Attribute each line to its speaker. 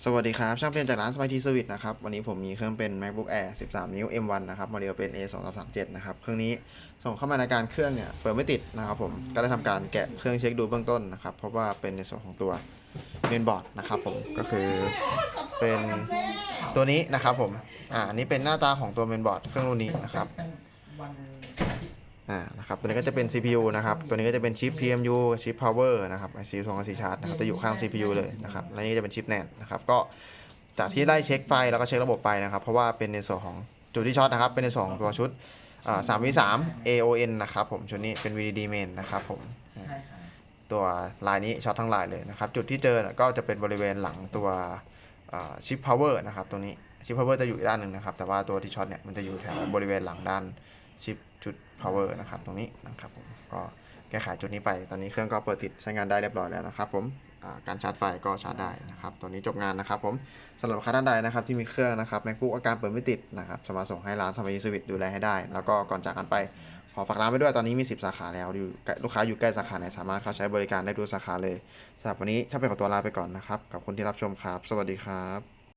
Speaker 1: สวัสดีครับ ช่างเป็นจากร้านส m ายทีเซอร์วิสนะครับ วันนี้ผมมีเครื่องเป็น macbook air 13 นิ้ว m1 นะครับโมเดลเป็น a 2 3 3 7นะครับ เครื่องนี้ส่งเข้ามาในการเครื่องเนี่ย เปิดไม่ติดนะครับผม ก็ได้ทำการแกะเครื่องเช็คดูเบื้องต้นนะครับ เพราะว่าเป็นในส่วนของตัวเมนบอร์ดนะครับผม ก็คือเป็นตัวนี้นะครับผม อ่านนี้เป็นหน้าตาของตัวเมนบอร์ดเครื่องรุ่นนี้นะครับ
Speaker 2: อ่า
Speaker 1: นะครับตัวนี้ก็จะเป็น CPU นะครับ ตัวนี้ก็จะเป็นชิป PMU ชิป Power นะครับ IC 2 4ชาร์จนะครับจะอยู่ข้าง CPU เลยนะครับและนี่ก็จะเป็นชิปแนนนะครับก็จากที่ได้เช็คไฟแล้วก็เช็คระบบไปนะครับ เพราะว่าเป็นในส่วนของจุดที่ช็อตนะครับ เป็นในส่วนของตัวชุดอ่า3 v 3 AON นะครับผมชุดนี้เป็น VDD main นะครับผมตัวลายนี้ช็อตทั้งลายเลยนะครับ จุดที่เจอก็จะเป็นบริเวณหลังตัวชิปพาวเวอร์นะครับตรงนี้ชิปพาวเวอร์จะอยู่อีกด้านหนึ่งนะครับ แต่ว่าตัวที่ช็อตเนี่ยมันจะอยู่แถวบริเวณหลังด้าน ชิปจุดพาวเวอร์นะครับตรงนี้นะครับผมก็แก้ไขจุดนี้ไป ตอนนี้เครื่องก็เปิดติดใช้งานได้เรียบร้อยแล้วนะครับผมการชาร์จไฟก็ชาร์จได้นะครับตัวนี้จบงานนะครับผมสำหรับลูกค้าท่านใดนะครับที่มีเครื่องนะครับ macbook อาการเปิดไม่ติดนะครับสามารถส่งให้ร้านสมัยสวิตดูแลให้ได้ แล้วก็ก่อนจากกันไปขอฝากร้านไปด้วยตอนนี้มี 10 สาขาแล้วอยู่ลูกค้าอยู่ใกล้สาขาไหนสามารถเข้าใช้บริการได้ทุกสาขาเลยสำหรับวันนี้ถ้าเป็นขอตัวลาไปก่อนนะครับกับคนที่รับชมครับ สวัสดีครับ